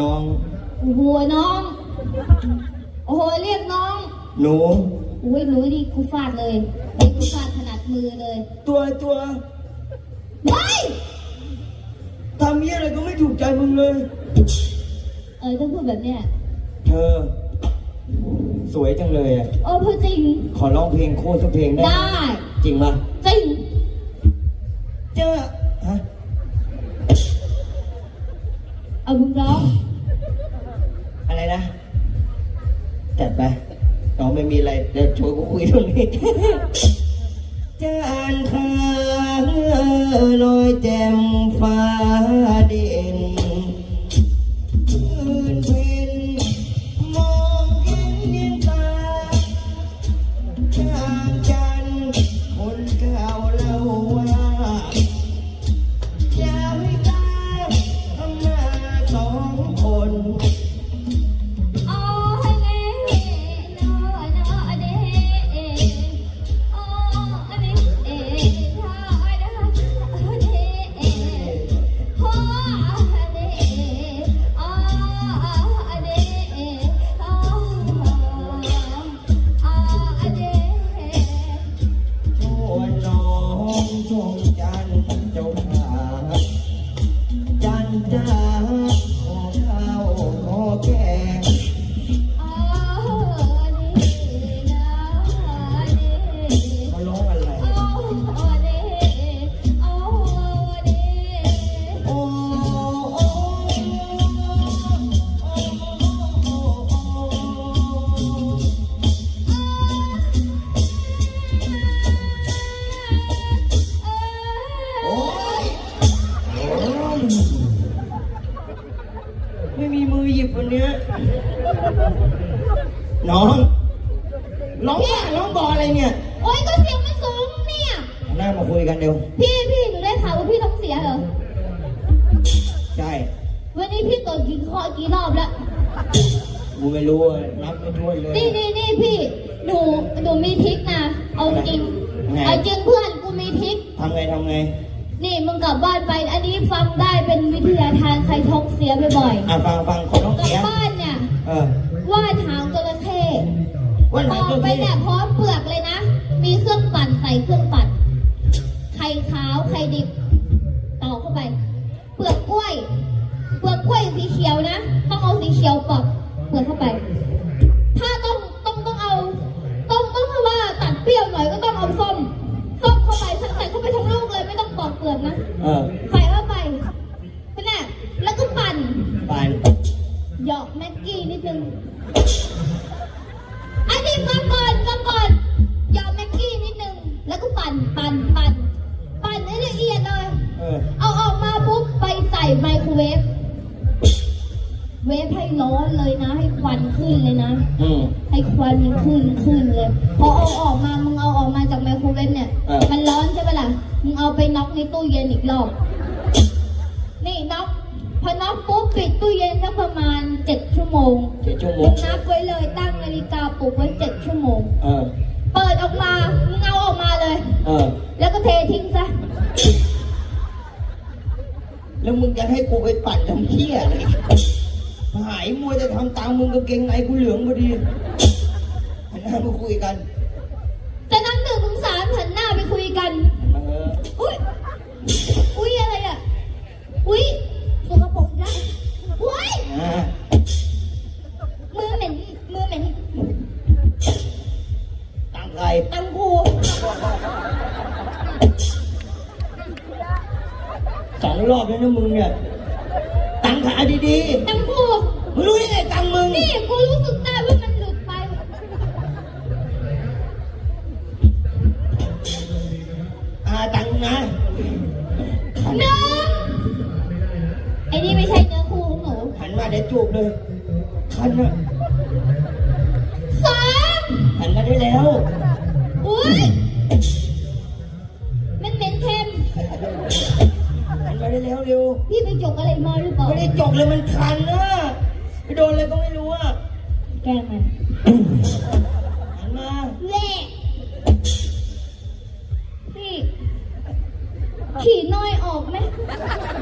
น้อง โอ้โหน้อง โอ้โหเรียกน้องหนู อุ้ยหนูดิกูฟาดเลยนี่กูฟาดถนัดมือเลยตัวตัวไม่ทำเยี่ยอะไรก็ไม่ถูกใจมึงเลย เออถ้าพูดแบบเนี้ยเธอ สวยจังเลยอะเออพูดจริง ขอร้องเพลงโคตรสักเพลงได้ได้ จริงปะจริง เจ้า เอามึงร้องอะไรนะจัดไปน้องไม่มีอะไรเดี๋ยวชวนกูคุยตรงนี้จานค้างลอยแจ่ม นี้ยน้องร้องบ้าร้องบออะไรเนี่ยโอ๊ยก็เสียงมันสูงเนี่ยหน้ามาคุยกันเร็วพี่พี่หนูได้ข่าวว่าพี่ท้องเสียเหรอ ใช่ วันนี้พี่ตรวจกี่ข้อกี่รอบแล้ว กูไม่รู้อะรับไม่ช่วยเลยนี่นี่นี่พี่ หนูหนูมีทริกนะ เอาจริงไงเอาจริงเพื่อนกูมีทริก ทำไงทำไง นี่มึงกลับบ้านไป อันนี้ฟังได้เป็นวิทยาทานใครท้องเสียบ่อยอะฟังฟังขอร้องๆกลับเสียงบ้าน เนี่ยเออวาดหางจระเข้วันไหนต่อตัวไปพี่เนี่ยพร้อมเปลือกเลยนะ มีเครื่องปั่นใส่เครื่องปั่น ไข่ขาวไข่ดิบต่อเข้าไป เปลือกกล้วย เปลือกกล้วยสีเขียวนะ ต้องเอาสีเขียวปอกเปลือกเข้าไป ถ้าต้องต้องต้องเอา ต้องต้องถ้าว่าตัดเปรี้ยวหน่อยก็ต้องเอาส้ม ส้มเข้าไปใส่เข้าไปทั้งลูกเลยไม่ต้องปอกเปลือกนะ เออ หยอกแม็กกี้นิดนึงอันนี้ฟังก่อนฟังก่อนหยอกแม็กกี้นิดนึง แล้วก็ปั่นปั่นปั่นปั่นให้ละเอียดเลย เออ เอาออกมาปุ๊บไปใส่ไมโครเวฟ เวฟให้ร้อนเลยนะ ให้ควันขึ้นเลยนะ อืม ให้ควันมันขึ้นขึ้นเลย พอเอาออกมา มึงเอาออกมาจากไมโครเวฟเนี่ย เออ มันร้อนใช่ไหมล่ะ มึงเอาไปน็อกในตู้เย็นอีกรอบ นี่น็อก พอน็อกปุ๊บปิดตู้เย็นสักประมาณเจ็ดชั่วโมงเจ็ดชั่วโมมึงงนับไว้เลยตั้งนาฬิกาปลุกไว้เจ็ดชั่วโมง เออ เปิดออกมามึงเอาออกมาเลย เออ แล้วก็เททิ้งซะ แล้วมึงจะให้กูไปปั่นทำเที่ยอะไรหายมัวจะทำตามมึงกางเกงในกูเหลืองพอดีหันหน้ามาคุยกัน จะนับหนึ่งถึงสามหันหน้าไปคุยกัน ตั้งใครตังกูสองรอบแล้วนะมึงเนี่ยตั้งขาดีตังกูๆมึงรู้ได้ไงตังมึงนี่กูรู้สึกได้ว่ามันหลุดไป อ่าตังนะหนึ่งไอ้นี่ไม่ใช่เนื้อคู่ของหนูหันมาเดี๋ยวจูบเลยคันอะสามหันมาได้แล้ว อุ้ยมันเหม็นเค็ม หันมาได้แล้วเร็ว พี่ไปจกอะไรมาหรือเปล่า ไม่ได้จกเลยมันคันนะไปโดนอะไรก็ไม่รู้อะแกล้งมันหันมาเละพี่ ขี่น้อยออกไหมไม่มีไม่มี